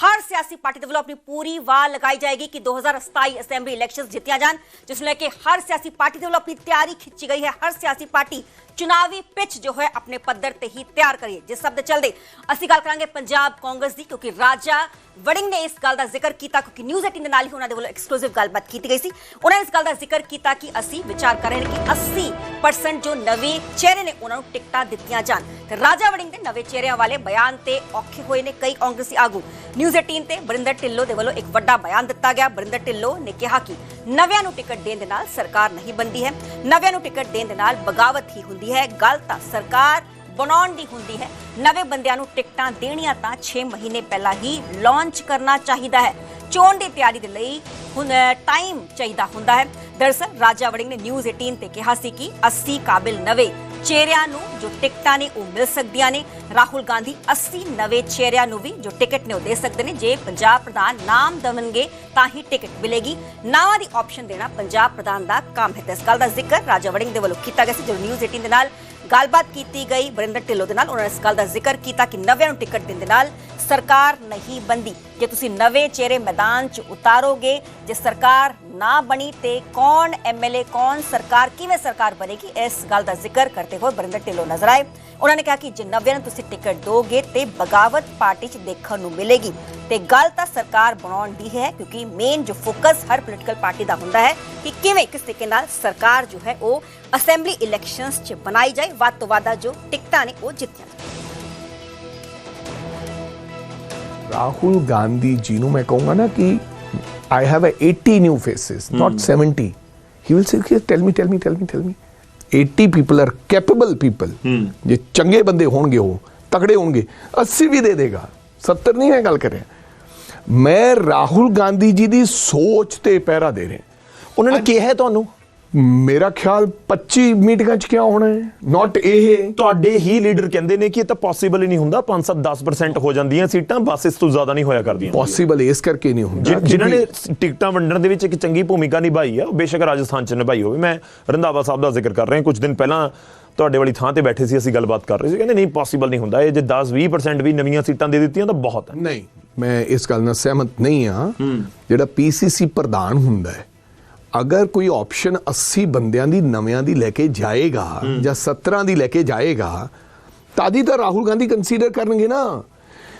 ਹਰ ਸਿਆਸੀ ਪਾਰਟੀ ਦੇ ਵੱਲੋਂ ਆਪਣੀ ਪੂਰੀ ਵਾਹ ਲਗਾਈ ਜਾਏਗੀ ਕਿ 2027 ਅਸੈਂਬਲੀ ਇਲੈਕਸ਼ਨਸ ਜਿੱਤੀਆਂ ਜਾਣ, ਜਿਸ ਨੂੰ ਲੈ ਕੇ ਹਰ ਸਿਆਸੀ ਪਾਰਟੀ ਦੇ ਵੱਲੋਂ ਆਪਣੀ ਤਿਆਰੀ ਖਿੱਚੀ ਗਈ ਹੈ। ਹਰ ਸਿਆਸੀ ਪਾਰਟੀ ਚੁਣਾਵੀ ਪਿੱਚ ਜੋ ਹੈ ਆਪਣੇ ਪੱਧਰ ਤੇ ਹੀ ਤਿਆਰ ਕਰੀਏ। ਜਿਸ ਸਭ ਦੇ ਚੱਲਦੇ, ਅਸੀਂ ਗੱਲ ਕਰਾਂਗੇ ਪੰਜਾਬ ਕਾਂਗਰਸ ਦੀ, ਕਿਉਂਕਿ ਰਾਜਾ ਵੜਿੰਗ ਨੇ ਇਸ ਗੱਲ ਦਾ ਜ਼ਿਕਰ ਕੀਤਾ, ਕਿਉਂਕਿ ਨਿਊਜ਼ 18 ਦੇ ਨਾਲ ਹੀ ਉਹਨਾਂ ਦੇ ਵੱਲੋਂ ਐਕਸਕਲੂਸਿਵ ਗੱਲਬਾਤ ਕੀਤੀ ਗਈ ਸੀ। ਉਹਨਾਂ ਨੇ ਇਸ ਗੱਲ ਦਾ ਜ਼ਿਕਰ ਕੀਤਾ ਕਿ ਅਸੀਂ ਵਿਚਾਰ ਕਰ ਰਹੇ ਹਾਂ ਕਿ 80% ਜੋ ਨਵੇਂ ਚਿਹਰੇ ਨੇ ਉਹਨਾਂ ਨੂੰ ਟਿਕਟਾਂ ਦਿੱਤੀਆਂ ਜਾਣ। ਤੇ ਰਾਜਾ ਵੜਿੰਗ ਦੇ ਨਵੇਂ ਚਿਹਰਿਆਂ ਵਾਲੇ ਬਿਆਨ ਤੇ ਔਖੇ ਹੋਏ ਨੇ ਕਈ ਕਾਂਗਰਸੀ ਆਗੂ। ਨਿਊਜ਼ 18 ਤੇ ਬਰਿੰਦਰ ਢਿੱਲੋਂ ਦੇ ਵੱਲੋਂ ਇੱਕ ਵੱਡਾ ਬਿਆਨ ਦਿੱਤਾ ਗਿਆ। ਬਰਿੰਦਰ ਢਿੱਲੋਂ ਨੇ ਕਿਹਾ ਕਿ ਨਵਿਆਂ ਨੂੰ ਟਿਕਟ ਦੇਣ ਦੇ ਨਾਲ ਸਰਕਾਰ ਨਹੀਂ ਬੰਦੀ ਹੈ। ਨਵਿਆਂ ਨੂੰ ਟਿਕਟ ਦੇਣ ਦੇ ਨਾਲ ਬਗਾਵਤ ਹੀ ਹੁੰਦੀ ਹੈ, ਗੱਲ ਤਾਂ ਸਰਕਾਰ ਬਣਾਉਣ ਦੀ ਹੁੰਦੀ ਹੈ। ਨਵੇਂ ਬੰਦਿਆਂ ਨੂੰ ਟਿਕਟਾਂ ਦੇਣੀਆਂ ਤਾਂ 6 ਮਹੀਨੇ ਪਹਿਲਾਂ ਹੀ ਲਾਂਚ ਕਰਨਾ ਚਾਹੀਦਾ ਹੈ। ਚੋਣ ਦੀ ਤਿਆਰੀ ਦੇ ਲਈ ਹੁਣ ਟਾਈਮ ਚਾਹੀਦਾ ਹੁੰਦਾ ਹੈ। ਦਰਅਸਲ ਰਾਜਾ ਵੜਿੰਗ ਨੇ ਨਿਊਜ਼ 18 ਤੇ ਕਿਹਾ ਸੀ ਕਿ 80 ਕਾਬਿਲ ਨਵੇਂ ਚਿਹਰਿਆਂ ਨੂੰ ਜੋ ਟਿਕਟਾਂ ਨੇ ਉਹ ਮਿਲ ਸਕਦੀਆਂ ਨੇ ਰਾਹੁਲ ਗਾਂਧੀ 80 ਨਵੇਂ ਚਿਹਰਿਆਂ ਨੂੰ ਵੀ ਜੋ ਟਿਕਟ ਨੇ ਉਹ ਦੇ ਸਕਦੇ ਨੇ ਜੇ ਪੰਜਾਬ ਪ੍ਰਧਾਨ ਨਾਮ ਦਵਨਗੇ ਤਾਂ ਹੀ ਟਿਕਟ ਮਿਲੇਗੀ ਨਾਵਾਂ ਦੀ ਆਪਸ਼ਨ ਦੇਣਾ ਪੰਜਾਬ ਪ੍ਰਧਾਨ ਦਾ ਕੰਮ ਹੈ ਇਸ ਗੱਲ ਦਾ ਜ਼ਿਕਰ ਰਾਜਾ ਵੜਿੰਗ ਦੇ ਵੱਲੋਂ ਕੀਤਾ ਗਿਆ ਸੀ ਜੋ ਨਿਊਜ਼ 18 ਦੇ ਨਾਲ ਗੱਲਬਾਤ ਕੀਤੀ ਗਈ ਵਰਿੰਦਰ ਢਿੱਲੋਂ ਦੇ ਨਾਲ ਉਹਨਾਂ ਨੇ ਇਸ ਗੱਲ ਦਾ ਜ਼ਿਕਰ ਕੀਤਾ ਕਿ ਨਵਿਆਂ ਨੂੰ ਟਿਕਟ ਦੇਣ ਦੇ ਨਾਲ ਸਰਕਾਰ ਨਹੀਂ ਬੰਦੀ। ਜੇ ਤੁਸੀਂ ਨਵੇਂ ਚਿਹਰੇ ਮੈਦਾਨ 'ਚ ਉਤਾਰੋਗੇ, ਜੇ ਸਰਕਾਰ ਨਾ ਬਣੀ, ਤੇ ਕੌਣ ਐਮਐਲਏ ਕੌਣ ਸਰਕਾਰ, ਕਿਵੇਂ ਸਰਕਾਰ ਬਣੇਗੀ? ਇਸ ਗੱਲ ਦਾ ਜ਼ਿਕਰ ਕਰਦੇ ਹੋਏ ਵਰਿੰਦਰ ਢਿੱਲੋਂ ਨਜ਼ਰ ਆਏ। ਉਹਨਾਂ ਨੇ ਕਿਹਾ ਕਿ ਜੇ ਨਵਿਆਂ ਨੂੰ ਤੁਸੀਂ ਟਿਕਟ ਦੋਗੇ, ਤੇ ਬਗਾਵਤ ਪਾਰਟੀ 'ਚ ਦੇਖਣ ਨੂੰ ਮਿਲੇਗੀ। ਤੇ ਗੱਲ ਤਾਂ ਸਰਕਾਰ ਬਣਾਉਣ ਦੀ ਹੈ, ਕਿਉਂਕਿ ਮੇਨ ਜੋ ਫੋਕਸ ਹਰ ਪੋਲੀਟੀਕਲ ਪਾਰਟੀ ਦਾ ਹੁੰਦਾ ਹੈ, ਕਿ ਕਿਵੇਂ ਕਿਸ ਤਰੀਕੇ ਨਾਲ ਸਰਕਾਰ ਜੋ ਹੈ, ਉਹ ਅਸੈਂਬਲੀ ਇਲੈਕਸ਼ਨਸ 'ਚ ਬਣਾਈ ਜਾਏ। ਵੱਧ ਤੋਂ ਵੱਧ ਜੋ ਟਿਕਟਾਂ ਨੇ, ਉਹ ਜਿੱਤੀਆਂ ਰਾਹੁਲ ਗਾਂਧੀ ਜੀ ਨੂੰ ਮੈਂ ਕਹੂੰਗਾ ਨਾ ਕਿ I have 80 new faces not 70 he will say tell me tell me tell me tell me 80 people are capable people ਜੇ ਚੰਗੇ ਬੰਦੇ ਹੋਣਗੇ ਉਹ ਤਕੜੇ ਹੋਣਗੇ 80 ਵੀ ਦੇ ਦੇਗਾ 70 ਨਹੀਂ ਮੈਂ ਗੱਲ ਕਰ ਰਿਹਾ ਮੈਂ ਰਾਹੁਲ ਗਾਂਧੀ ਜੀ ਦੀ ਸੋਚ ਤੇ ਪਹਿਰਾ ਦੇ ਰਿਹਾ ਉਹਨਾਂ ਨੇ ਕਿਹਾ ਤੁਹਾਨੂੰ ਮੇਰਾ ਖਿਆਲ 25 ਮੀਟਿੰਗਾਂ ਚ ਕਿਆ ਹੋਣਾ ਹੈ? ਨਾਟ ਇਹ। ਤੁਹਾਡੇ ਹੀ ਲੀਡਰ ਕਹਿੰਦੇ ਨੇ ਕਿ ਇਹ ਤਾਂ ਪੋਸੀਬਲ ਹੀ ਨਹੀਂ ਹੁੰਦਾ। 5-7 10% ਹੋ ਜਾਂਦੀਆਂ ਸੀਟਾਂ ਬਸ ਇਸ ਤੋਂ ਜ਼ਿਆਦਾ ਨਹੀਂ ਹੋਇਆ ਕਰਦੀਆਂ। ਪੋਸੀਬਲ ਇਸ ਕਰਕੇ ਨਹੀਂ ਹੁੰਦਾ। ਜਿਨ੍ਹਾਂ ਨੇ ਟਿਕਟਾਂ ਵੰਡਣ ਦੇ ਵਿੱਚ ਇੱਕ ਚੰਗੀ ਭੂਮਿਕਾ ਨਿਭਾਈ ਆ ਬੇਸ਼ੱਕ ਰਾਜਸਥਾਨ ਚ ਨਿਭਾਈ ਹੋਵੇ। ਮੈਂ ਰੰਧਾਵਾ ਸਾਹਿਬ ਦਾ ਜ਼ਿਕਰ ਕਰ ਰਿਹਾ। ਕੁਝ ਦਿਨ ਪਹਿਲਾਂ ਤੁਹਾਡੇ ਵਾਲੀ ਥਾਂ ਤੇ ਬੈਠੇ ਸੀ ਅਸੀਂ ਗੱਲਬਾਤ ਕਰ ਰਹੇ ਸੀ। ਕਹਿੰਦੇ ਨਹੀਂ ਪੋਸੀਬਲ ਨਹੀਂ ਹੁੰਦਾ। ਇਹ ਜੇ 10-20% ਵੀ ਨਵੀਆਂ ਸੀਟਾਂ ਦੇ ਦਿੱਤੀਆਂ ਤਾਂ ਬਹੁਤ ਹੈ। ਨਹੀਂ ਮੈਂ ਇਸ ਗੱਲ ਨਾਲ ਸਹਿਮਤ ਨਹੀਂ ਆ ਜਿਹੜਾ ਪੀਸੀਸੀ ਪ੍ਰਧਾਨ ਹੁੰਦਾ ਹੈ ਅਗਰ ਕੋਈ ਆਪਸ਼ਨ 80 ਬੰਦਿਆਂ ਦੀ ਨਵਿਆਂ ਦੀ ਲੈ ਕੇ ਜਾਏਗਾ ਜਾਂ 17 ਦੀ ਲੈ ਕੇ ਜਾਏਗਾ ਤਾਦੀ ਤਾਂ ਰਾਹੁਲ ਗਾਂਧੀ ਕੰਸੀਡਰ ਕਰਨਗੇ ਨਾ।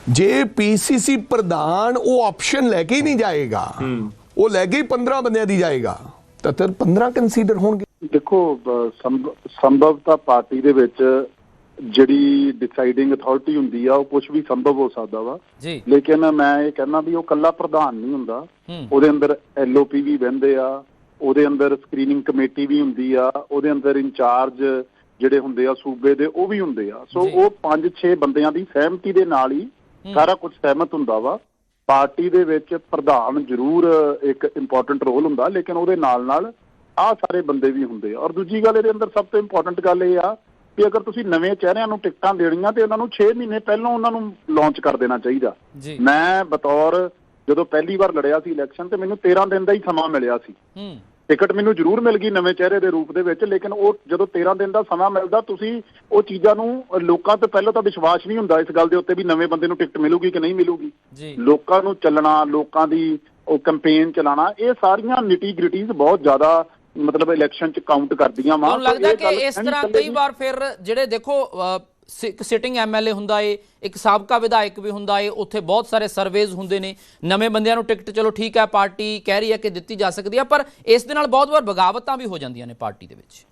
ਜੇ ਪੀਸੀਸੀ ਪ੍ਰਧਾਨ ਉਹ ਆਪਸ਼ਨ ਲੈ ਕੇ ਹੀ ਨਹੀਂ ਜਾਏਗਾ ਉਹ ਲੈ ਕੇ ਹੀ 15 ਬੰਦਿਆਂ ਦੀ ਜਾਏਗਾ ਤਾਂ ਫਿਰ 15 ਕੰਸੀਡਰ ਹੋਣਗੇ। ਦੇਖੋ ਬ- ਸੰਭ- ਸੰਭਵਤਾ ਪਾਰਟੀ ਦੇ ਵਿੱਚ ਜਿਹੜੀ ਡਿਸਾਈਡਿੰਗ ਅਥਾਰਟੀ ਹੁੰਦੀ ਆ ਉਹ ਕੁਝ ਵੀ ਸੰਭਵ ਹੋ ਸਕਦਾ ਵਾ। ਜੀ। ਲੇਕਿਨ ਮੈਂ ਇਹ ਕਹਿੰਦਾ ਵੀ ਉਹ ਕੱਲਾ ਪ੍ਰਧਾਨ ਨਹੀਂ ਹੁੰਦਾ। ਉਹਦੇ ਅੰਦਰ ਐਲਓਪੀ ਵੀ ਬਹਿੰਦੇ ਆ ਉਹਦੇ ਅੰਦਰ ਸਕਰੀਨਿੰਗ ਕਮੇਟੀ ਵੀ ਹੁੰਦੀ ਆ ਉਹਦੇ ਅੰਦਰ ਇੰਚਾਰਜ ਜਿਹੜੇ ਹੁੰਦੇ ਆ ਸੂਬੇ ਦੇ ਉਹ ਵੀ ਹੁੰਦੇ ਆ। ਸੋ। ਉਹ 5-6 ਬੰਦਿਆਂ ਦੀ ਸਹਿਮਤੀ ਦੇ ਨਾਲ ਹੀ ਸਾਰਾ ਕੁਝ ਸਹਿਮਤ ਹੁੰਦਾ ਵਾ। ਪਾਰਟੀ ਦੇ ਵਿੱਚ ਪ੍ਰਧਾਨ ਜ਼ਰੂਰ ਇੱਕ ਇੰਪੋਰਟੈਂਟ ਰੋਲ ਹੁੰਦਾ ਲੇਕਿਨ ਉਹਦੇ ਨਾਲ ਨਾਲ ਆਹ ਸਾਰੇ ਬੰਦੇ ਵੀ ਹੁੰਦੇ ਆ। ਔਰ ਦੂਜੀ ਗੱਲ ਇਹਦੇ ਅੰਦਰ ਸਭ ਤੋਂ ਇੰਪੋਰਟੈਂਟ ਗੱਲ ਇਹ ਆ ਕਿ ਅਗਰ ਤੁਸੀਂ ਨਵੇਂ ਚਿਹਰਿਆਂ ਨੂੰ ਟਿਕਟਾਂ ਦੇਣੀਆਂ ਤੇ ਉਹਨਾਂ ਨੂੰ 6 ਮਹੀਨੇ ਪਹਿਲਾਂ ਉਹਨਾਂ ਨੂੰ ਲਾਂਚ ਕਰ ਦੇਣਾ ਚਾਹੀਦਾ। ਮੈਂ ਬਤੌਰ ਜਦੋਂ ਪਹਿਲੀ ਵਾਰ ਲੜਿਆ ਸੀ ਇਲੈਕਸ਼ਨ ਤੇ ਮੈਨੂੰ 13 ਦਿਨ ਦਾ ਹੀ ਸਮਾਂ ਮਿਲਿਆ ਸੀ। ਹੂੰ। ਟਿਕਟ ਮੈਨੂੰ ਜ਼ਰੂਰ ਮਿਲ ਗਈ ਨਵੇਂ ਚਿਹਰੇ ਦੇ ਰੂਪ ਦੇ ਵਿੱਚ ਲੇਕਿਨ ਉਹ ਜਦੋਂ 13 ਦਿਨ ਦਾ ਸਮਾਂ ਮਿਲਦਾ ਤੁਸੀਂ ਉਹ ਚੀਜ਼ਾਂ ਨੂੰ ਲੋਕਾਂ ਤੇ ਪਹਿਲਾਂ ਤਾਂ ਵਿਸ਼ਵਾਸ ਨਹੀਂ ਹੁੰਦਾ ਇਸ ਗੱਲ ਦੇ ਉੱਤੇ ਵੀ ਨਵੇਂ ਬੰਦੇ ਨੂੰ ਟਿਕਟ ਮਿਲੂਗੀ ਕਿ ਨਹੀਂ ਮਿਲੂਗੀ। ਲੋਕਾਂ ਨੂੰ ਚੱਲਣਾ ਲੋਕਾਂ ਦੀ ਉਹ ਕੈਂਪੇਨ ਚਲਾਣਾ ਇਹ ਸਾਰੀਆਂ ਨਿਟੀ ਗ੍ਰਿਟੀਜ਼ ਬਹੁਤ ਜ਼ਿਆਦਾ ਮਤਲਬ ਇਲੈਕਸ਼ਨ ਚ ਕਾਊਂਟ ਕਰਦੀਆਂ ਵਾ। ਤੁਹਾਨੂੰ ਲੱਗਦਾ ਕਿ ਇਸ ਤਰ੍ਹਾਂ ਕਈ ਵਾਰ ਫਿਰ ਜਿਹੜੇ ਦੇਖੋ ਇੱਕ ਸਿਟਿੰਗ ਐਮਐਲਏ ਹੁੰਦਾ ਏ, ਇੱਕ ਸਾਬਕਾ ਵਿਧਾਇਕ ਵੀ ਹੁੰਦਾ ਏ, ਉੱਥੇ ਬਹੁਤ ਸਾਰੇ ਸਰਵੇਜ਼ ਹੁੰਦੇ ਨੇ। ਨਵੇਂ ਬੰਦਿਆਂ ਨੂੰ ਟਿਕਟ ਚਲੋ ਠੀਕ ਹੈ, ਪਾਰਟੀ ਕਹਿ ਰਹੀ ਹੈ ਕਿ ਦਿੱਤੀ ਜਾ ਸਕਦੀ ਹੈ, ਪਰ ਇਸ ਦੇ ਨਾਲ ਬਹੁਤ ਵਾਰ ਬਗਾਵਤਾਂ ਵੀ ਹੋ ਜਾਂਦੀਆਂ ਨੇ ਪਾਰਟੀ ਦੇ ਵਿੱਚ।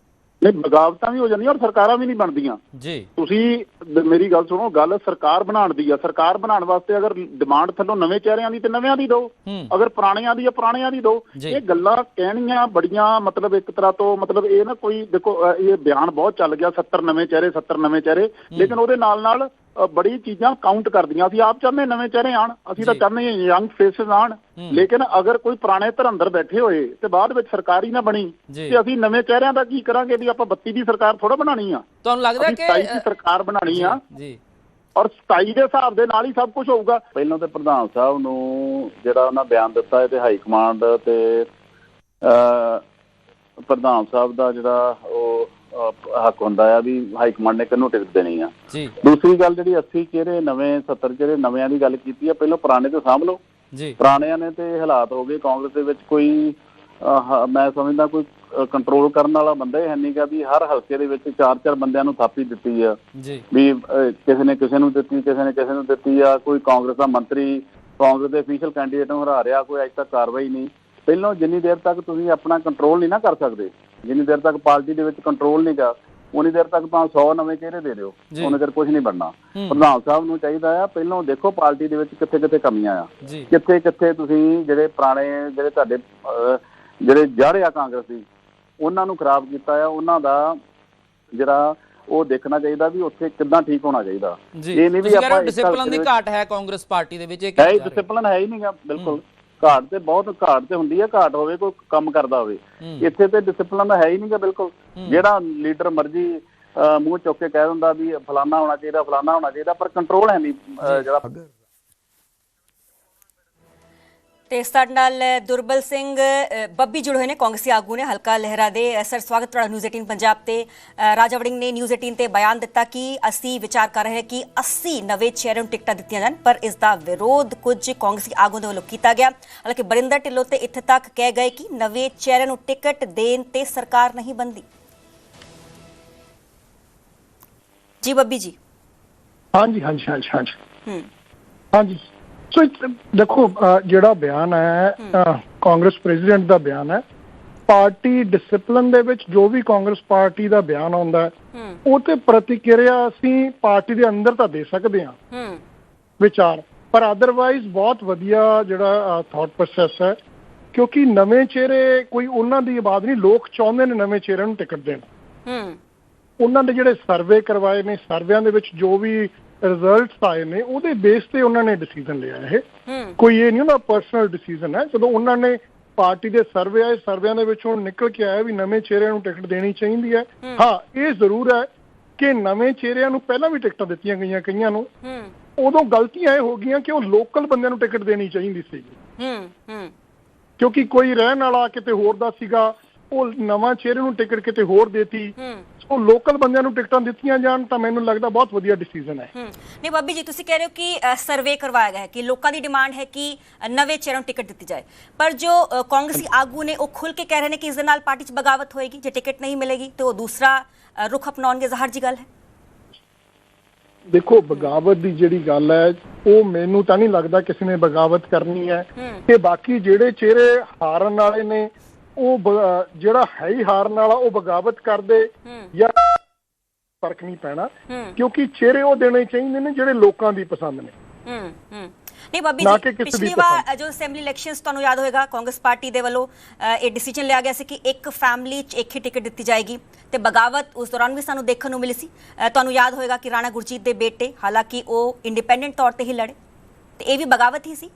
ਨਹੀਂ ਬਗਾਵਤਾਂ ਵੀ ਹੋ ਜਾਂਦੀਆਂ ਔਰ ਸਰਕਾਰਾਂ ਵੀ ਨਹੀਂ ਬਣਦੀਆਂ। ਜੀ। ਤੁਸੀਂ ਦ- ਮੇਰੀ ਗੱਲ ਸੁਣੋ ਗੱਲ ਸਰਕਾਰ ਬਣਾਉਣ ਦੀ ਆ। ਸਰਕਾਰ ਬਣਾਉਣ ਵਾਸਤੇ ਅਗਰ ਡਿਮਾਂਡ ਥੱਲੋਂ ਨਵੇਂ ਚਿਹਰਿਆਂ ਦੀ ਤੇ ਨਵਿਆਂ ਦੀ ਦਿਓ। ਹੂੰ। ਅਗਰ ਪੁਰਾਣਿਆਂ ਦੀ ਆ ਪੁਰਾਣਿਆਂ ਦੀ ਦਿਓ। ਜੀ। ਇਹ ਗੱਲਾਂ ਕਹਿਣੀਆਂ ਬੜੀਆਂ ਮਤਲਬ ਇੱਕ ਤਰ੍ਹਾਂ ਤੋਂ ਮਤਲਬ ਇਹ ਨਾ ਕੋਈ ਦੇਖੋ ਇਹ ਬਿਆਨ ਬਹੁਤ ਚੱਲ ਗਿਆ 70 ਨਵੇਂ ਚਿਹਰੇ 70 ਨਵੇਂ ਚਿਹਰੇ। ਲੇਕਿਨ ਉਹਦੇ ਨਾਲ ਨਾਲ ਬੜੀ ਚੀਜ਼ਾਂ ਕਾਊਂਟ ਕਰਦੀਆਂ। ਅਸੀਂ ਆਪ ਚਾਹੁੰਦੇ ਨਵੇਂ ਚਿਹਰੇ ਆਣ ਅਸੀਂ ਤਾਂ। ਚਾਹੁੰਦੇ ਹਾਂ ਯੰਗ ਫੇਸਿਸ ਆਣ ਲੇਕਿਨ ਅਗਰ ਕੋਈ ਪੁਰਾਣੇ ਧਰੰਦਰ ਬੈਠੇ ਹੋਏ ਤੇ ਬਾਅਦ ਵਿੱਚ ਸਰਕਾਰ ਹੀ ਨਾ ਬਣੀ। ਤੇ ਅਸੀਂ ਨਵੇਂ ਚਿਹਰਿਆਂ ਦਾ ਕੀ ਕਰਾਂਗੇ ਵੀ ਆਪਾਂ 32 ਦੀ ਸਰਕਾਰ ਥੋੜਾ ਬਣਾਣੀ ਆ? ਤੁਹਾਨੂੰ ਲੱਗਦਾ ਕਿ 27 ਦੀ ਸਰਕਾਰ ਬਣਾਣੀ ਆ। ਜੀ। ਔਰ 27 ਦੇ ਹਿਸਾਬ ਦੇ ਨਾਲ ਹੀ ਸਭ ਕੁਝ ਹੋਊਗਾ। ਪਹਿਲਾਂ ਤੇ ਪ੍ਰਧਾਨ ਸਾਹਿਬ ਨੂੰ ਜਿਹੜਾ ਉਹਨਾਂ ਬਿਆਨ ਦਿੱਤਾ ਹੈ ਤੇ ਹਾਈ ਕਮਾਂਡ ਤੇ ਅ ਪ੍ਰਧਾਨ ਸਾਹਿਬ ਦਾ ਜਿਹੜਾ ਉਹ ਹੱਕ ਹੁੰਦਾ ਆ ਵੀ ਹਾਈ ਕਮਾਂਡ ਨੇ ਕਿਹਨੂੰ ਟਿਕਟ ਦੇਣੀ ਆ। ਜੀ। ਦੂਸਰੀ ਗੱਲ ਜਿਹੜੀ 80 ਚਿਹਰੇ ਨਵੇਂ 70 ਚਿਹਰੇ ਨਵਿਆਂ ਦੀ ਗੱਲ ਕੀਤੀ ਆ ਪਹਿਲਾਂ ਪੁਰਾਣੇ ਤੇ ਸਾਂਭ ਲਓ। ਜੀ। ਪੁਰਾਣਿਆਂ ਨੇ ਤੇ ਹਾਲਾਤ ਹੋ ਗਏ ਕਾਂਗਰਸ ਦੇ ਵਿੱਚ ਕੋਈ ਮੈਂ ਸਮਝਦਾ ਕੋਈ ਕੰਟਰੋਲ ਕਰਨ ਵਾਲਾ ਬੰਦਾ ਹੀ ਹੈ ਨਹੀਂਗਾ ਵੀ ਹਰ ਹਲਕੇ ਦੇ ਵਿੱਚ ਚਾਰ ਚਾਰ ਬੰਦਿਆਂ ਨੂੰ ਥਾਪੀ ਦਿੱਤੀ ਆ। ਜੀ। ਵੀ ਕਿਸੇ ਨੇ ਕਿਸੇ ਨੂੰ ਦਿੱਤੀ ਕਿਸੇ ਨੇ ਕਿਸੇ ਨੂੰ ਦਿੱਤੀ ਆ ਕੋਈ ਕਾਂਗਰਸ ਦਾ ਮੰਤਰੀ ਕਾਂਗਰਸ ਦੇ ਅਫੀਸ਼ੀਅਲ ਕੈਂਡੀਡੇਟ ਨੂੰ ਹਰਾ ਰਿਹਾ ਕੋਈ ਅਜੇ ਤੱਕ ਕਾਰਵਾਈ ਨਹੀਂ। ਪਹਿਲਾਂ ਜਿੰਨੀ ਦੇਰ ਤੱਕ ਤੁਸੀਂ ਆਪਣਾ ਕੰਟਰੋਲ ਨਹੀਂ ਨਾ ਕਰ ਸਕਦੇ ਜਿੰਨੀ ਦੇਰ ਤੱਕ ਪਾਰਟੀ ਦੇ ਵਿੱਚ ਕੰਟਰੋਲ ਨਹੀਂ ਗਾ ਉਨੀ ਦੇਰ ਤੱਕ ਤਾਂ 100 ਨਵੇਂ ਚਿਹਰੇ ਦੇ ਦਿਓ। ਉਹਨੇ ਦੇਰ ਕੁਝ ਨਹੀਂ ਬਣਨਾ। ਪ੍ਰਧਾਨ ਸਾਹਿਬ ਨੂੰ ਚਾਹੀਦਾ ਆ ਪਹਿਲਾਂ ਦੇਖੋ ਪਾਰਟੀ ਦੇ ਵਿੱਚ ਕਿੱਥੇ ਕਿੱਥੇ ਕਮੀਆਂ ਆ। ਕਿੱਥੇ ਕਿੱਥੇ ਤੁਸੀਂ ਜਿਹੜੇ ਪੁਰਾਣੇ ਜਿਹੜੇ ਤੁਹਾਡੇ ਜਿਹੜੇ ਜੜ ਆ ਕਾਂਗਰਸ ਦੀ ਉਹਨਾਂ ਨੂੰ ਖਰਾਬ ਕੀਤਾ ਆ ਉਹਨਾਂ ਦਾ ਜਿਹੜਾ ਉਹ ਦੇਖਣਾ ਚਾਹੀਦਾ ਵੀ ਉੱਥੇ ਕਿੱਦਾਂ ਠੀਕ ਹੋਣਾ ਚਾਹੀਦਾ। ਇਹ ਨਹੀਂ ਵੀ ਆਪਾਂ ਡਿਸਪਲਿਨ ਦੀ ਘਾਟ ਹੈ ਕਾਂਗਰਸ ਪਾਰਟੀ ਦੇ ਵਿੱਚ ਇਹ। ਡਿਸਪਲਿਨ ਹੈ ਹੀ? ਨਹੀਂਗਾ ਬਿਲਕੁਲ। ਘਾਟ ਤੇ ਬਹੁਤ ਘਾਟ ਤੇ ਹੁੰਦੀ ਹੈ ਘਾਟ ਹੋਵੇ ਕੋਈ ਕੰਮ ਕਰਦਾ ਹੋਵੇ। ਇੱਥੇ ਤੇ ਡਿਸਪਲਿਨ ਹੈ ਹੀ ਨਹੀਂਗਾ ਬਿਲਕੁਲ। ਜਿਹੜਾ ਲੀਡਰ ਮਰਜ਼ੀ ਅਹ, ਮੂੰਹ ਚੁੱਕ ਕੇ ਕਹਿ ਦਿੰਦਾ ਵੀ ਫਲਾਨਾ ਹੋਣਾ ਚਾਹੀਦਾ ਫਲਾਨਾ ਹੋਣਾ ਚਾਹੀਦਾ ਪਰ ਕੰਟਰੋਲ ਹੈ ਨਹੀਂ ਜਿਹੜਾ ਤੇ ਸਾਡੇ ਨਾਲ ਦੁਰਬਲ ਸਿੰਘ ਬੱਬੀ ਜੁੜੇ ਹੋਏ ਨੇ ਕਾਂਗਰਸੀ ਆਗੂ ਨੇ ਹਲਕਾ ਲਹਿਰਾ ਦੇ। ਸਰ ਸਵਾਗਤ ਤੁਹਾਡਾ ਨਿਊਜ਼ 18 ਪੰਜਾਬ ਤੇ। ਰਾਜਾ ਵੜਿੰਗ ਨੇ ਨਿਊਜ਼ 18 ਤੇ ਬਿਆਨ ਦਿੱਤਾ ਕਿ ਅਸੀਂ ਵਿਚਾਰ ਕਰ ਰਹੇ ਹਾਂ ਕਿ 80 ਨਵੇਂ ਚਿਹਰਿਆਂ ਨੂੰ ਟਿਕਟਾਂ ਦਿੱਤੀਆਂ ਜਾਣ ਪਰ ਇਸ ਦਾ ਵਿਰੋਧ ਕੁਝ ਕਾਂਗਰਸੀ ਆਗੂਆਂ ਦੇ ਵੱਲੋਂ ਕੀਤਾ ਗਿਆ। ਹਾਲਾਂਕਿ ਬਰਿੰਦਰ ਢਿੱਲੋਂ ਤੇ ਇੱਥੇ ਤੱਕ ਕਹਿ ਗਏ ਕਿ ਨਵੇਂ ਚਿਹਰਿਆਂ ਨੂੰ ਟਿਕਟ ਦੇਣ ਤੇ ਸਰਕਾਰ ਨਹੀਂ ਬੰਦੀ ਜੀ ਬੱਬੀ ਜੀ। ਹਾਂਜੀ ਹਾਂਜੀ ਹਾਂਜੀ ਹਾਂਜੀ। ਹੂੰ। ਹਾਂਜੀ। ਸੋ ਦੇਖੋ ਜਿਹੜਾ ਬਿਆਨ ਹੈ ਕਾਂਗਰਸ ਪ੍ਰੈਜ਼ੀਡੈਂਟ ਦਾ ਬਿਆਨ ਹੈ ਪਾਰਟੀ ਡਿਸਪਲਿਨ ਦੇ ਵਿੱਚ ਜੋ ਵੀ ਕਾਂਗਰਸ ਪਾਰਟੀ ਦਾ ਬਿਆਨ ਆਉਂਦਾ ਹੈ ਉਹ ਤੇ ਪ੍ਰਤੀਕਿਰਿਆ ਅਸੀਂ ਪਾਰਟੀ ਦੇ ਅੰਦਰ ਤਾਂ ਦੇ ਸਕਦੇ ਹਾਂ। ਹੂੰ। ਵਿਚਾਰ। ਪਰ ਅਦਰਵਾਈਜ਼ ਬਹੁਤ ਵਧੀਆ ਜਿਹੜਾ ਥਾਟ ਪ੍ਰੋਸੈਸ ਹੈ ਕਿਉਂਕਿ ਨਵੇਂ ਚਿਹਰੇ ਕੋਈ ਉਹਨਾਂ ਦੀ ਆਬਾਦ ਨਹੀਂ ਲੋਕ ਚਾਹੁੰਦੇ ਨੇ ਨਵੇਂ ਚਿਹਰਿਆਂ ਨੂੰ ਟਿਕਟ ਦੇਣ। ਹੂੰ। ਉਹਨਾਂ ਦੇ ਜਿਹੜੇ ਸਰਵੇ ਕਰਵਾਏ ਨੇ ਸਰਵਿਆਂ ਦੇ ਵਿੱਚ ਜੋ ਵੀ ਰਿਜ਼ਲਟਸ ਆਏ ਨੇ ਉਹਦੇ ਬੇਸ ਤੇ ਉਹਨਾਂ ਨੇ ਡਿਸੀਜਨ ਲਿਆ ਇਹ। ਕੋਈ ਇਹ ਨਹੀਂ ਉਹਨਾਂ ਪਰਸਨਲ ਡਿਸੀਜਨ ਹੈ ਜਦੋਂ ਉਹਨਾਂ ਨੇ ਪਾਰਟੀ ਦੇ ਸਰਵੇ ਆਏ ਸਰਵਿਆਂ ਦੇ ਵਿੱਚੋਂ ਨਿਕਲ ਕੇ ਆਇਆ ਵੀ ਨਵੇਂ ਚਿਹਰਿਆਂ ਨੂੰ ਟਿਕਟ ਦੇਣੀ ਚਾਹੀਦੀ ਹੈ। ਹਾਂ। ਇਹ ਜ਼ਰੂਰ ਹੈ ਕਿ ਨਵੇਂ ਚਿਹਰਿਆਂ ਨੂੰ ਪਹਿਲਾਂ ਵੀ ਟਿਕਟਾਂ ਦਿੱਤੀਆਂ ਗਈਆਂ ਕਈਆਂ ਨੂੰ। ਉਦੋਂ ਗਲਤੀਆਂ ਇਹ ਹੋ ਗਈਆਂ ਕਿ ਉਹ ਲੋਕਲ ਬੰਦਿਆਂ ਨੂੰ ਟਿਕਟ ਦੇਣੀ ਚਾਹੀਦੀ ਸੀ। ਹੂੰ ਹੂੰ। ਕਿਉਂਕਿ ਕੋਈ ਰਹਿਣ ਵਾਲਾ ਕਿਤੇ ਹੋਰ ਦਾ ਸੀਗਾ ਉਹ ਨਵਾਂ ਚਿਹਰੇ ਨੂੰ ਟਿਕਟ ਕਿਤੇ ਹੋਰ ਦੇਤੀ। ਹੂੰ ਸੋ ਲੋਕਲ ਬੰਦਿਆਂ ਨੂੰ ਟਿਕਟਾਂ ਦਿੱਤੀਆਂ ਜਾਣ ਤਾਂ ਮੈਨੂੰ ਲੱਗਦਾ ਬਹੁਤ ਵਧੀਆ ਡਿਸੀਜਨ ਹੈ। ਨਹੀਂ ਬੱਬੀ ਜੀ ਤੁਸੀਂ ਕਹਿ ਰਹੇ ਹੋ ਕਿ ਸਰਵੇ ਕਰਵਾਇਆ ਗਿਆ ਹੈ ਕਿ ਲੋਕਾਂ ਦੀ ਡਿਮਾਂਡ ਹੈ ਕਿ ਨਵੇਂ ਚਿਹਰਿਆਂ ਨੂੰ ਟਿਕਟ ਦਿੱਤੀ ਜਾਏ। ਪਰ ਜੋ ਕਾਂਗਰਸੀ ਆਗੂ ਨੇ ਉਹ ਖੁੱਲ ਕੇ ਕਹਿ ਰਹੇ ਨੇ ਕਿ ਇਸ ਦੇ ਨਾਲ ਪਾਰਟੀ 'ਚ ਬਗਾਵਤ ਹੋਏਗੀ ਜੇ ਟਿਕਟ ਨਹੀਂ ਮਿਲੇਗੀ ਤੇ ਉਹ ਦੂਸਰਾ ਰੁਖ ਅਪਣਾਉਣਗੇ। ਜ਼ਾਹਰ ਜੀ ਗੱਲ ਹੈ। ਦੇਖੋ ਬਗਾਵਤ ਦੀ ਜਿਹੜੀ ਗੱਲ ਹੈ ਉਹ ਮੈਨੂੰ ਤਾਂ ਨਹੀਂ ਲੱਗਦਾ ਕਿਸੇ ਨੇ ਬਗਾਵਤ ਕਰਨੀ ਹੂੰ। ਤੇ ਬਾਕੀ ਜਿਹੜੇ ਚਿਹਰੇ ਹਾਰਨ ਵਾਲੇ ਨੇ ਉਹ ਜਿਹੜਾ ਹੈ ਹੀ ਹਾਰਨ ਵਾਲਾ ਉਹ ਬਗਾਵਤ ਕਰਦੇ। ਜਾਂ ਫ਼ਰਕ ਨਹੀਂ ਪੈਣਾ ਕਿਉਂਕਿ ਚਿਹਰੇ ਉਹ ਦੇਣੇ ਚਾਹੀਦੇ ਨੇ ਜਿਹੜੇ ਲੋਕਾਂ ਦੀ ਪਸੰਦ ਨੇ। ਹੂੰ ਹੂੰ। ਨਹੀਂ ਬੱਬੀ ਨਾ ਜੀ ਪਿਛਲੀ ਵਾਰ ਜੋ ਅਸੈਂਬਲੀ ਇਲੈਕਸ਼ਨਸ ਤੁਹਾਨੂੰ ਯਾਦ ਹੋਏਗਾ ਕਾਂਗਰਸ ਪਾਰਟੀ ਦੇ ਵੱਲੋਂ ਇਹ ਡਿਸੀਜਨ ਲਿਆ ਗਿਆ ਸੀ ਕਿ ਇੱਕ ਫੈਮਿਲੀ 'ਚ ਇੱਕ ਹੀ ਟਿਕਟ ਦਿੱਤੀ ਜਾਏਗੀ ਤੇ ਬਗਾਵਤ ਉਸ ਦੌਰਾਨ ਵੀ ਸਾਨੂੰ ਦੇਖਣ ਨੂੰ ਮਿਲੀ ਸੀ। ਤੁਹਾਨੂੰ ਯਾਦ ਹੋਏਗਾ ਕਿ ਰਾਣਾ ਗੁਰਜੀਤ ਦੇ ਬੇਟੇ ਹਾਲਾਂਕਿ ਉਹ ਇੰਡੀਪੈਂਡੈਂਟ ਤੌਰ ਤੇ ਹੀ ਲੜੇ ਤੇ ਇਹ ਵੀ ਬਗਾਵਤ ਹੀ ਸੀ।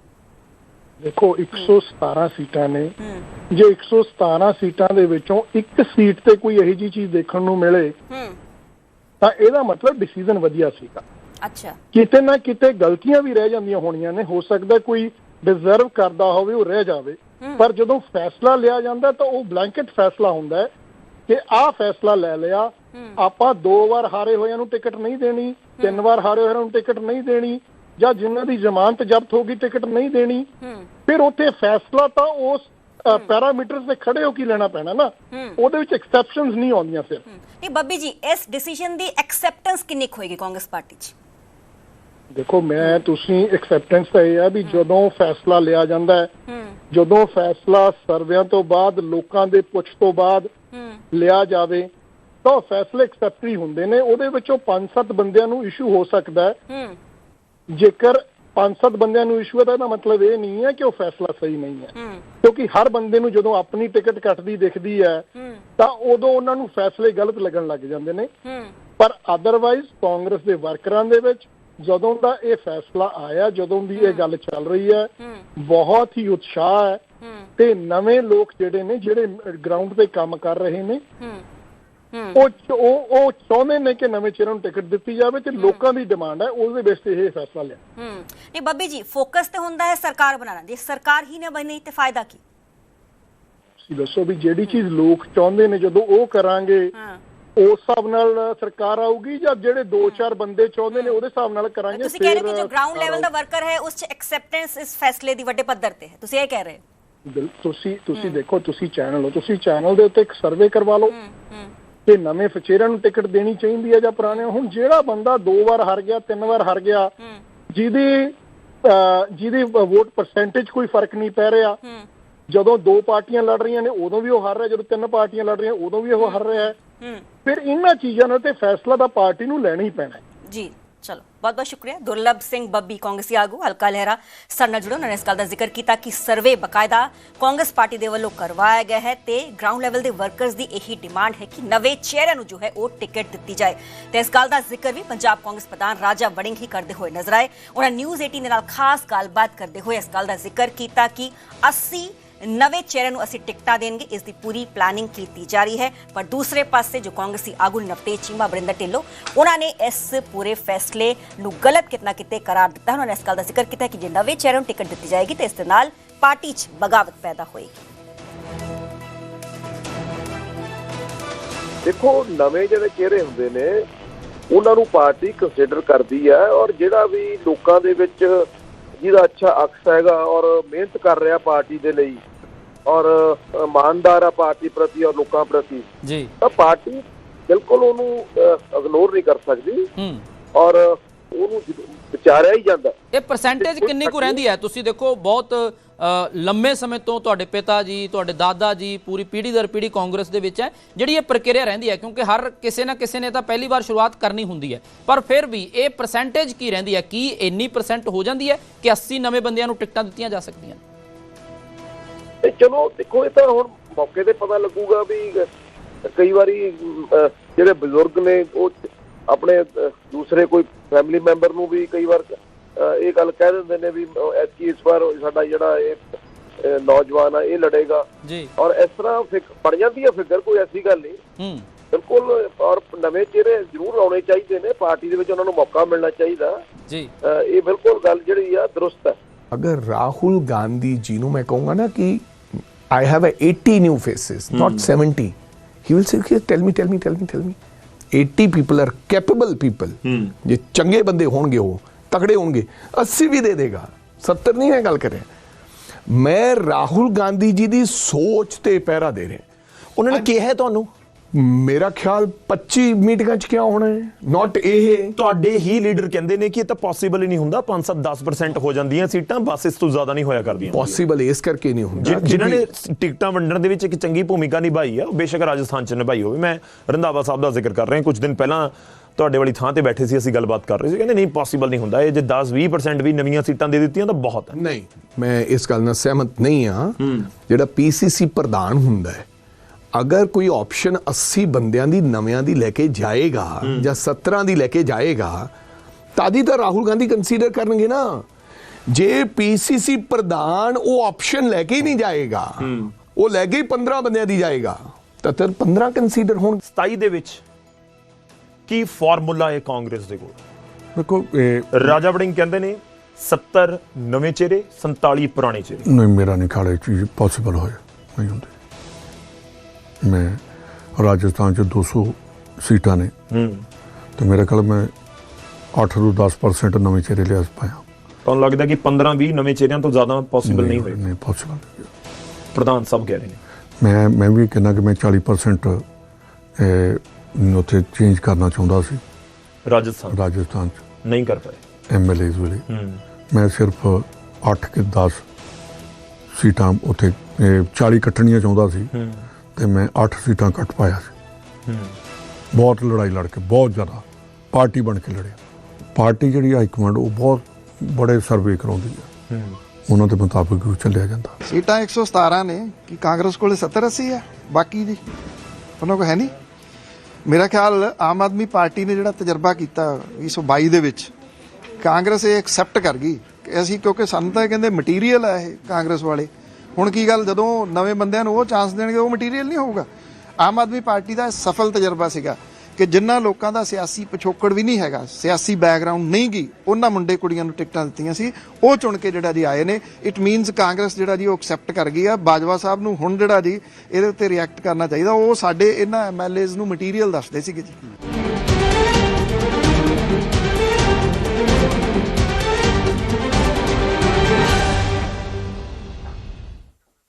ਦੇਖੋ 117 ਸੀਟਾਂ ਨੇ। ਜੇ 117 ਸੀਟਾਂ ਦੇ ਵਿੱਚੋਂ ਇੱਕ ਸੀਟ ਤੇ ਕੋਈ ਇਹੋ ਜਿਹੀ ਚੀਜ਼ ਦੇਖਣ ਨੂੰ ਮਿਲੇ ਤਾਂ ਇਹਦਾ ਮਤਲਬ ਡਿਸੀਜਨ ਵਧੀਆ ਸੀਗਾ। ਅੱਛਾ। ਕਿਤੇ ਨਾ ਕਿਤੇ ਗਲਤੀਆਂ ਵੀ ਰਹਿ ਜਾਂਦੀਆਂ ਹੋਣੀਆਂ ਨੇ। ਹੋ ਸਕਦਾ ਕੋਈ ਡਿਜ਼ਰਵ ਕਰਦਾ ਹੋਵੇ ਉਹ ਰਹਿ ਜਾਵੇ। ਪਰ ਜਦੋਂ ਫੈਸਲਾ ਲਿਆ ਜਾਂਦਾ ਤਾਂ ਉਹ ਬਲੈਂਕਟ ਫੈਸਲਾ ਹੁੰਦਾ ਹੈ ਕਿ ਆਹ ਫੈਸਲਾ ਲੈ ਲਿਆ। ਆਪਾਂ ਦੋ ਵਾਰ ਹਾਰੇ ਹੋਇਆਂ ਨੂੰ ਟਿਕਟ ਨਹੀਂ ਦੇਣੀ ਤਿੰਨ ਵਾਰ ਹਾਰੇ ਹੋਇਆਂ ਨੂੰ ਟਿਕਟ ਨਹੀਂ ਦੇਣੀ। ਜਾਂ ਜਿਨ੍ਹਾਂ ਦੀ ਜ਼ਮਾਨਤ ਜ਼ਬਤ ਹੋ ਗਈ ਟਿਕਟ ਨਹੀਂ ਦੇਣੀ ਫਿਰ ਉੱਥੇ ਫੈਸਲਾ ਤਾਂ ਉਸ ਪੈਰਾਮੀਟਰਸ ਤੇ ਖੜੇ ਹੋ ਕੇ ਲੈਣਾ ਪੈਣਾ ਨਾ। ਉਹਦੇ ਵਿੱਚ ਐਕਸੈਪਸ਼ਨਸ ਨਹੀਂ ਆਉਂਦੀਆਂ ਫਿਰ। ਹੂੰ। ਨਹੀਂ ਬੱਬੀ ਜੀ ਇਸ ਡਿਸੀਜਨ ਦੀ ਐਕਸੈਪਟੈਂਸ ਕਿੰਨੀ ਹੋਏਗੀ ਕਾਂਗਰਸ ਪਾਰਟੀ 'ਚ? ਦੇਖੋ ਮੈਂ ਤੁਸੀਂ ਐਕਸੈਪਟੈਂਸ ਤਾਂ ਇਹ ਹੈ ਵੀ ਜਦੋਂ ਫੈਸਲਾ ਲਿਆ ਜਾਂਦਾ ਹੈ ਜਦੋਂ ਫੈਸਲਾ ਸਰਵਿਆਂ ਤੋਂ ਬਾਅਦ ਲੋਕਾਂ ਦੇ ਪੁੱਛ ਤੋਂ ਬਾਅਦ ਲਿਆ ਜਾਵੇ ਤਾਂ ਫੈਸਲੇ ਐਕਸੈਪਟਰੀ ਹੁੰਦੇ ਨੇ। ਉਹਦੇ ਵਿੱਚੋਂ 5-7 ਬੰਦਿਆਂ ਨੂੰ ਇਸ਼ੂ ਹੋ ਸਕਦਾ ਹੂੰ। ਜੇਕਰ 5-7 ਬੰਦਿਆਂ ਨੂੰ ਇਸ਼ੂ ਹੈ ਤਾਂ ਇਹਦਾ ਮਤਲਬ ਇਹ ਨਹੀਂ ਹੈ ਕਿ ਉਹ ਫੈਸਲਾ ਸਹੀ ਨਹੀਂ ਹੈ। ਕਿਉਂਕਿ ਹਰ ਬੰਦੇ ਨੂੰ ਜਦੋਂ ਆਪਣੀ ਟਿਕਟ ਕੱਟਦੀ ਦਿਖਦੀ ਹੈ ਤਾਂ ਉਦੋਂ ਉਹਨਾਂ ਨੂੰ ਫੈਸਲੇ ਗਲਤ ਲੱਗਣ ਲੱਗ ਜਾਂਦੇ ਨੇ। ਪਰ ਅਦਰਵਾਈਜ਼ ਕਾਂਗਰਸ ਦੇ ਵਰਕਰਾਂ ਦੇ ਵਿੱਚ ਜਦੋਂ ਦਾ ਇਹ ਫੈਸਲਾ ਆਇਆ ਜਦੋਂ ਦੀ ਇਹ ਗੱਲ ਚੱਲ ਰਹੀ ਹੈ ਬਹੁਤ ਹੀ ਉਤਸ਼ਾਹ ਹੈ ਤੇ ਨਵੇਂ ਲੋਕ ਜਿਹੜੇ ਨੇ ਜਿਹੜੇ ਗਰਾਊਂਡ ਤੇ ਕੰਮ ਕਰ ਰਹੇ ਨੇ ਉਹ ਉਹ ਉਹ ਚਾਹੁੰਦੇ ਨੇ ਕਿ ਨਵੇਂ ਚਿਹਰਿਆਂ ਨੂੰ ਟਿਕਟ ਦਿੱਤੀ ਜਾਵੇ ਤੇ ਲੋਕਾਂ ਦੀ ਡਿਮਾਂਡ ਹੈ ਉਹਦੇ ਬੇਸ ਤੇ ਇਹ ਫੈਸਲਾ ਲਿਆ। ਹੂੰ। ਨਹੀਂ ਬੱਬੀ ਜੀ ਫੋਕਸ ਤੇ ਹੁੰਦਾ ਹੈ ਸਰਕਾਰ ਬਣਾਉਣਾ ਜੇ ਸਰਕਾਰ ਹੀ ਨਾ ਬਣੀ ਤੇ ਫਾਇਦਾ ਕੀ? ਤੁਸੀਂ ਦੱਸੋ ਵੀ ਜਿਹੜੀ ਚੀਜ਼ ਲੋਕ ਚਾਹੁੰਦੇ ਨੇ ਜਦੋਂ ਉਹ ਕਰਾਂਗੇ ਉਸ ਹਿਸਾਬ ਨਾਲ ਸਰਕਾਰ ਆਊਗੀ ਜਾਂ ਜਿਹੜੇ 2-4 ਬੰਦੇ ਚਾਹੁੰਦੇ ਨੇ ਉਹਦੇ ਹਿਸਾਬ ਨਾਲ ਕਰਾਂਗੇ ਤੁਸੀਂ ਕਹਿ ਰਹੇ ਕਿ ਜੋ ਗਰਾਊਂਡ ਲੈਵਲ ਦਾ ਵਰਕਰ ਹੈ ਉਸ ਚ ਐਕਸੈਪਟੈਂਸ ਇਸ ਫੈਸਲੇ ਦੀ ਵੱਡੇ ਪੱਧਰ ਤੇ ਹੈ। ਤੁਸੀਂ ਇਹ ਕਹਿ ਰਹੇ ਹੋ। ਤੁਸੀਂ ਤੁਸੀਂ ਦੇਖੋ ਤੁਸੀਂ ਚੈਨਲ ਹੋ। ਤੁਸੀਂ ਚੈਨਲ ਦੇ ਉੱਤੇ ਇੱਕ ਸਰਵੇ ਕਰਵਾ ਲਓ। ਕਿ ਨਵੇਂ ਫਚੇਰਿਆਂ ਨੂੰ ਟਿਕਟ ਦੇਣੀ ਚਾਹੀਦੀ ਹੈ ਜਾਂ ਪੁਰਾਣੇ? ਹੁਣ ਜਿਹੜਾ ਬੰਦਾ ਦੋ ਵਾਰ ਹਾਰ ਗਿਆ ਤਿੰਨ ਵਾਰ ਹਾਰ ਗਿਆ ਜਿਹਦੀ ਜਿਹਦੀ ਵੋਟ ਪਰਸੈਂਟੇਜ ਕੋਈ ਫ਼ਰਕ ਨਹੀਂ ਪੈ ਰਿਹਾ। ਜਦੋਂ ਦੋ ਪਾਰਟੀਆਂ ਲੜ ਰਹੀਆਂ ਨੇ ਉਦੋਂ ਵੀ ਉਹ ਹਾਰ ਰਿਹਾ ਜਦੋਂ ਤਿੰਨ ਪਾਰਟੀਆਂ ਲੜ ਰਹੀਆਂ ਉਦੋਂ ਵੀ ਉਹ ਹਾਰ ਰਿਹਾ। ਹੈ। ਫਿਰ ਇਹਨਾਂ ਚੀਜ਼ਾਂ ਨਾਲ ਤੇ ਫੈਸਲਾ ਤਾਂ ਪਾਰਟੀ ਨੂੰ ਲੈਣਾ ਹੀ ਪੈਣਾ ਹੈ। ਜੀ। ਚਲੋ ਬਹੁਤ ਬਹੁਤ ਸ਼ੁਕਰੀਆ ਦੁਰਲਭ ਸਿੰਘ ਬੱਬੀ ਕਾਂਗਰਸੀ ਆਗੂ ਹਲਕਾ ਲਹਿਰਾ ਸਾਡੇ ਨਾਲ ਜੁੜੋ ਉਹਨਾਂ ਨੇ ਇਸ ਗੱਲ ਦਾ ਜ਼ਿਕਰ ਕੀਤਾ ਕਿ ਸਰਵੇ ਬਕਾਇਦਾ ਕਾਂਗਰਸ ਪਾਰਟੀ ਦੇ ਵੱਲੋਂ ਕਰਵਾਇਆ ਗਿਆ ਹੈ ਤੇ ਗਰਾਊਂਡ ਲੈਵਲ ਦੇ ਵਰਕਰਸ ਦੀ ਇਹੀ ਡਿਮਾਂਡ ਹੈ ਕਿ ਨਵੇਂ ਚਿਹਰਿਆਂ ਨੂੰ ਜੋ ਹੈ ਉਹ ਟਿਕਟ ਦਿੱਤੀ ਜਾਏ ਤੇ ਇਸ ਗੱਲ ਦਾ ਜ਼ਿਕਰ ਵੀ ਪੰਜਾਬ ਕਾਂਗਰਸ ਪ੍ਰਧਾਨ ਰਾਜਾ ਵੜਿੰਗ ਹੀ ਕਰਦੇ ਹੋਏ ਨਜ਼ਰ ਆਏ ਉਹਨਾਂ ਨਿਊਜ਼ 18 ਦੇ ਨਾਲ ਖਾਸ ਗੱਲਬਾਤ ਕਰਦੇ ਹੋਏ ਇਸ ਗੱਲ ਦਾ ਜ਼ਿਕਰ ਕੀਤਾ ਕਿ 80 ਨਵੇਂ ਚਿਹਰਿਆਂ ਨੂੰ ਅਸੀਂ ਟਿਕਟਾਂ ਦੇਣਗੇ ਇਸ ਦੀ ਪੂਰੀ ਪਲਾਨਿੰਗ ਕੀਤੀ ਜਾ ਰਹੀ ਹੈ ਪਰ ਦੂਸਰੇ ਪਾਸੇ ਜੋ ਕਾਂਗਰਸੀ ਆਗੂ ਨਵਤੇਜ ਚੀਮਾ ਬਰਿੰਦਰ ਢਿੱਲੋਂ ਉਹਨਾਂ ਨੇ ਇਸ ਪੂਰੇ ਫੈਸਲੇ ਨੂੰ ਗਲਤ ਕਿਤਨਾ ਕਿਤੇ ਕਰਾਰ ਦਿੱਤਾ ਉਹਨਾਂ ਨੇ ਇਸ ਗੱਲ ਦਾ ਜ਼ਿਕਰ ਕੀਤਾ ਕਿ ਜੇ ਨਵੇਂ ਚਿਹਰਿਆਂ ਨੂੰ ਟਿਕਟ ਦਿੱਤੀ ਜਾਏਗੀ ਤੇ ਇਸ ਦੇ ਨਾਲ ਪਾਰਟੀ 'ਚ ਬਗਾਵਤ ਪੈਦਾ ਹੋਏਗੀ ਦੇਖੋ ਨਵੇਂ ਜਿਹੜੇ ਚਿਹਰੇ ਹੁੰਦੇ ਨੇ ਉਹਨਾਂ ਨੂੰ ਪਾਰਟੀ ਕੰਸੀਡਰ ਕਰਦੀ ਹੈ ਔਰ ਜਿਹੜਾ ਵੀ ਲੋਕਾਂ ਦੇ ਵਿੱਚ ਜਿਹਦਾ ਅੱਛਾ ਅਕਸ ਹੈਗਾ ਔਰ ਮਿਹਨਤ ਕਰ ਰਿਹਾ ਪਾਰਟੀ ਦੇ ਲਈ ਔਰ ਇਮਾਨਦਾਰ ਆ ਪਾਰਟੀ ਪ੍ਰਤੀ ਔਰ ਲੋਕਾਂ ਪ੍ਰਤੀ। ਜੀ। ਤਾਂ ਪਾਰਟੀ ਬਿਲਕੁਲ ਉਹਨੂੰ ਇਗਨੋਰ ਨਹੀਂ ਕਰ ਸਕਦੀ। ਹੂੰ। ਔਰ ਉਹਨੂੰ ਵਿਚਾਰਿਆ ਹੀ ਜਾਂਦਾ। ਇਹ ਪਰਸੈਂਟੇਜ ਕਿੰਨੀ ਕੁ ਰਹਿੰਦੀ ਹੈ? ਤੁਸੀਂ ਦੇਖੋ ਬਹੁਤ ਲੰਮੇ ਸਮੇਂ ਤੋਂ ਤੁਹਾਡੇ ਪਿਤਾ ਜੀ ਤੁਹਾਡੇ ਦਾਦਾ ਜੀ ਪੂਰੀ ਪੀੜ੍ਹੀ ਦਰ ਪੀੜ੍ਹੀ ਕਾਂਗਰਸ ਦੇ ਵਿੱਚ ਹੈ ਜਿਹੜੀ ਇਹ ਪ੍ਰਕਿਰਿਆ ਰਹਿੰਦੀ ਹੈ ਕਿਉਂਕਿ ਹਰ ਕਿਸੇ ਨਾ ਕਿਸੇ ਨੇ ਤਾਂ ਪਹਿਲੀ ਵਾਰ ਸ਼ੁਰੂਆਤ ਕਰਨੀ ਹੁੰਦੀ ਹੈ। ਪਰ ਫਿਰ ਵੀ ਇਹ ਪਰਸੈਂਟੇਜ ਕੀ ਰਹਿੰਦੀ ਹੈ? ਕੀ ਇੰਨੀ ਪਰਸੈਂਟ ਹੋ ਜਾਂਦੀ ਹੈ ਕਿ 80 ਨਵੇਂ ਬੰਦਿਆਂ ਨੂੰ ਟਿਕਟਾਂ ਦਿੱਤੀਆਂ ਜਾ ਸਕਦੀਆਂ ਤੇ ਚਲੋ ਦੇਖੋ ਇਹ ਤਾਂ ਹੁਣ ਮੌਕੇ ਤੇ ਪਤਾ ਲੱਗੂਗਾ ਵੀ ਕਈ ਵਾਰੀ ਜਿਹੜੇ ਬਜ਼ੁਰਗ ਨੇ ਉਹ ਆਪਣੇ ਦੂਸਰੇ ਕੋਈ ਫੈਮਿਲੀ ਮੈਂਬਰ ਨੂੰ ਵੀ ਕਈ ਵਾਰ ਇਹ ਗੱਲ ਕਹਿ ਦਿੰਦੇ ਨੇ ਵੀ ਐਤਕੀ ਇਸ ਵਾਰ ਸਾਡਾ ਜਿਹੜਾ ਇਹ ਨੌਜਵਾਨ ਆ ਇਹ ਲੜੇਗਾ। ਜੀ। ਔਰ ਇਸ ਤਰ੍ਹਾਂ ਫਿਕ ਬਣ ਜਾਂਦੀ ਹੈ ਫਿਕਰ ਕੋਈ ਐਸੀ ਗੱਲ ਨਹੀਂ। ਹੂੰ। ਬਿਲਕੁਲ ਔਰ ਨਵੇਂ ਚਿਹਰੇ ਜ਼ਰੂਰ ਆਉਣੇ ਚਾਹੀਦੇ ਨੇ ਪਾਰਟੀ ਦੇ ਵਿੱਚ ਉਹਨਾਂ ਨੂੰ ਮੌਕਾ ਮਿਲਣਾ ਚਾਹੀਦਾ। ਜੀ। ਇਹ ਬਿਲਕੁਲ ਗੱਲ ਜਿਹੜੀ ਆ ਦਰੁਸਤ ਹੈ ਅਗਰ ਰਾਹੁਲ ਗਾਂਧੀ ਜੀ ਨੂੰ ਮੈਂ ਕਹੂੰਗਾ ਨਾ ਕਿ I have 80 new faces not 70 he will say tell me tell me tell me tell me 80 people are capable people ਜੇ ਚੰਗੇ ਬੰਦੇ ਹੋਣਗੇ ਉਹ ਤਕੜੇ ਹੋਣਗੇ 80 ਵੀ ਦੇ ਦੇਗਾ 70 ਨਹੀਂ ਹੈ ਗੱਲ ਕਰ ਰਿਹਾ ਮੈਂ ਰਾਹੁਲ ਗਾਂਧੀ ਜੀ ਦੀ ਸੋਚ ਤੇ ਪਹਿਰਾ ਦੇ ਰਿਹਾ ਉਹਨਾਂ ਨੇ ਕਿਹਾ ਤੁਹਾਨੂੰ ਮੇਰਾ ਖਿਆਲ 25 ਮੀਟਿੰਗਾਂ ਚ ਕਿਆ ਹੋਣਾ ਹੈ? ਨਾਟ ਇਹ। ਤੁਹਾਡੇ ਹੀ ਲੀਡਰ ਕਹਿੰਦੇ ਨੇ ਕਿ ਇਹ ਤਾਂ ਪੋਸੀਬਲ ਹੀ ਨਹੀਂ ਹੁੰਦਾ। 5-7 10% ਹੋ ਜਾਂਦੀਆਂ ਸੀਟਾਂ ਬਸ ਇਸ ਤੋਂ ਜ਼ਿਆਦਾ ਨਹੀਂ ਹੋਇਆ ਕਰਦੀਆਂ। ਪੋਸੀਬਲ ਇਸ ਕਰਕੇ ਨਹੀਂ ਹੁੰਦਾ। ਜਿਨ੍ਹਾਂ ਨੇ ਟਿਕਟਾਂ ਵੰਡਣ ਦੇ ਵਿੱਚ ਇੱਕ ਚੰਗੀ ਭੂਮਿਕਾ ਨਿਭਾਈ ਆ ਬੇਸ਼ੱਕ ਰਾਜਸਥਾਨ ਚ ਨਿਭਾਈ ਹੋਵੇ। ਮੈਂ ਰੰਧਾਵਾ ਸਾਹਿਬ ਦਾ ਜ਼ਿਕਰ ਕਰ ਰਿਹਾ ਕੁਝ ਦਿਨ ਪਹਿਲਾਂ ਤੁਹਾਡੇ ਵਾਲੀ ਥਾਂ ਤੇ ਬੈਠੇ ਸੀ ਅਸੀਂ ਗੱਲਬਾਤ ਕਰ ਰਹੇ ਸੀ। ਕਹਿੰਦੇ ਨਹੀਂ ਪੋਸੀਬਲ ਨਹੀਂ ਹੁੰਦਾ। ਇਹ ਜੇ 10-20% ਵੀ ਨਵੀਆਂ ਸੀਟਾਂ ਦੇ ਦਿੱਤੀਆਂ ਤਾਂ ਬਹੁਤ ਹੈ। ਨਹੀਂ ਮੈਂ ਇਸ ਗੱਲ ਨਾਲ ਸਹਿਮਤ ਨਹੀਂ ਆ ਜਿਹੜਾ ਪੀਸੀਸੀ ਪ੍ਰਧਾਨ ਹੁੰਦਾ ਹੈ ਅਗਰ ਕੋਈ ਆਪਸ਼ਨ 80 ਬੰਦਿਆਂ ਦੀ ਨਵਿਆਂ ਦੀ ਲੈ ਕੇ ਜਾਏਗਾ ਜਾਂ 17 ਦੀ ਲੈ ਕੇ ਜਾਏਗਾ ਤਾਦੀ ਤਾਂ ਰਾਹੁਲ ਗਾਂਧੀ ਕੰਸੀਡਰ ਕਰਨਗੇ ਨਾ। ਜੇ ਪੀਸੀਸੀ ਪ੍ਰਧਾਨ ਉਹ ਆਪਸ਼ਨ ਲੈ ਕੇ ਹੀ ਨਹੀਂ ਜਾਏਗਾ ਉਹ ਲੈ ਕੇ ਹੀ 15 ਬੰਦਿਆਂ ਦੀ ਜਾਏਗਾ ਤਾਂ ਫਿਰ 15 ਕੰਸੀਡਰ ਹੋਣ 27 ਦੇ ਵਿੱਚ ਕੀ ਫਾਰਮੂਲਾ ਹੈ ਕਾਂਗਰਸ ਦੇ ਕੋਲ? ਦੇਖੋ ਰਾਜਾ ਵੜਿੰਗ ਕਹਿੰਦੇ ਨੇ 70 ਨਵੇਂ ਚਿਹਰੇ 47 ਪੁਰਾਣੇ ਚਿਹਰੇ। ਨਹੀਂ ਮੇਰਾ ਨਹੀਂ ਚੀਜ਼ ਪੋਸੀਬਲ ਹੋਏ। ਨਹੀਂ ਹੁੰਦੀ। ਮੈਂ ਰਾਜਸਥਾਨ ਚ 200 ਸੀਟਾਂ ਨੇ। ਹੂੰ। ਤੇ ਮੇਰੇ ਖਿਆਲ ਮੈਂ 8 ਤੋਂ 10% ਨਵੇਂ ਚਿਹਰੇ ਲਿਆ ਪਾਇਆ। ਤੁਹਾਨੂੰ ਲੱਗਦਾ ਕਿ 15-20 ਨਵੇਂ ਚਿਹਰਿਆਂ ਤੋਂ ਜ਼ਿਆਦਾ ਪੋਸੀਬਲ ਨਹੀਂ ਹੋਏ? ਨਹੀਂ ਪੋਸੀਬਲ ਪ੍ਰਧਾਨ ਸਾਹਿਬ ਕਹਿ ਰਹੇ ਨੇ। ਮੈਂ ਮੈਂ ਵੀ ਕਹਿੰਦਾ ਕਿ ਮੈਂ 40% ਇਹ ਉੱਥੇ ਚੇਂਜ ਕਰਨਾ ਚਾਹੁੰਦਾ ਸੀ। ਰਾਜਸਥਾਨ? ਰਾਜਸਥਾਨ ਚ। ਨਹੀਂ ਕਰ ਪਾਏ? ਐਮਐਲਏਜ਼ ਵੇਲੇ। ਹੂੰ। ਮੈਂ ਸਿਰਫ 8 ਕਿ 10 ਸੀਟਾਂ ਉੱਥੇ ਇਹ 40 ਕੱਟਣੀਆਂ ਚਾਹੁੰਦਾ ਸੀ। ਹੂੰ। ਤੇ ਮੈਂ 8 ਸੀਟਾਂ ਕੱਟ ਪਾਇਆ ਸੀ। ਬਹੁਤ ਲੜਾਈ ਲੜ ਕੇ, ਬਹੁਤ ਜ਼ਿਆਦਾ। ਪਾਰਟੀ ਬਣ ਕੇ ਲੜਿਆ। ਪਾਰਟੀ ਜਿਹੜੀ ਹਾਈ ਕਮਾਂਡ ਉਹ ਬਹੁਤ ਬੜੇ ਸਰਵੇ ਕਰਾਉਂਦੀ ਹੈ ਉਹਨਾਂ ਦੇ ਮੁਤਾਬਕ ਉਹ ਚੱਲਿਆ ਜਾਂਦਾ। ਸੀਟਾਂ 117 ਨੇ, ਕਿ ਕਾਂਗਰਸ ਕੋਲੇ 70 80 ਹੈ ਬਾਕੀ ਦੀ ਉਹਨਾਂ ਕੋਲ ਹੈ ਨਹੀਂ। ਮੇਰਾ ਖਿਆਲ ਆਮ ਆਦਮੀ ਪਾਰਟੀ ਨੇ ਜਿਹੜਾ ਤਜਰਬਾ ਕੀਤਾ 2022 ਦੇ ਵਿੱਚ, ਕਾਂਗਰਸ ਇਹ ਐਕਸੈਪਟ ਕਰ ਗਈ ਕਿ ਅਸੀਂ ਕਿਉਂਕਿ ਸਾਨੂੰ ਤਾਂ ਇਹ ਕਹਿੰਦੇ ਮਟੀਰੀਅਲ ਹੈ ਇਹ ਕਾਂਗਰਸ ਵਾਲੇ। ਹੁਣ ਕੀ ਗੱਲ, ਜਦੋਂ ਨਵੇਂ ਬੰਦਿਆਂ ਨੂੰ ਉਹ ਚਾਂਸ ਦੇਣਗੇ, ਉਹ ਮਟੀਰੀਅਲ ਨਹੀਂ ਹੋਊਗਾ। ਆਮ ਆਦਮੀ ਪਾਰਟੀ ਦਾ ਸਫਲ ਤਜਰਬਾ ਸੀਗਾ ਕਿ ਜਿਨ੍ਹਾਂ ਲੋਕਾਂ ਦਾ ਸਿਆਸੀ ਪਿਛੋਕੜ ਵੀ ਨਹੀਂ ਹੈਗਾ, ਸਿਆਸੀ ਬੈਕਗ੍ਰਾਉਂਡ ਨਹੀਂ ਗੀ, ਉਹਨਾਂ ਮੁੰਡੇ ਕੁੜੀਆਂ ਨੂੰ ਟਿਕਟਾਂ ਦਿੱਤੀਆਂ ਸੀ। ਉਹ ਚੁਣ ਕੇ ਜਿਹੜਾ ਜੀ ਆਏ ਨੇ ਇਟ ਮੀਨਸ ਕਾਂਗਰਸ ਜਿਹੜਾ ਜੀ ਉਹ ਐਕਸੈਪਟ ਕਰ ਗਈ ਆ। ਬਾਜਵਾ ਸਾਹਿਬ ਨੂੰ ਹੁਣ ਜਿਹੜਾ ਜੀ ਇਹਦੇ ਉੱਤੇ ਰਿਐਕਟ ਕਰਨਾ ਚਾਹੀਦਾ, ਉਹ ਸਾਡੇ ਇਹਨਾਂ ਐਮਐਲਏਜ਼ ਨੂੰ ਮਟੀਰੀਅਲ ਦੱਸਦੇ ਸੀਗੇ ਜੀ।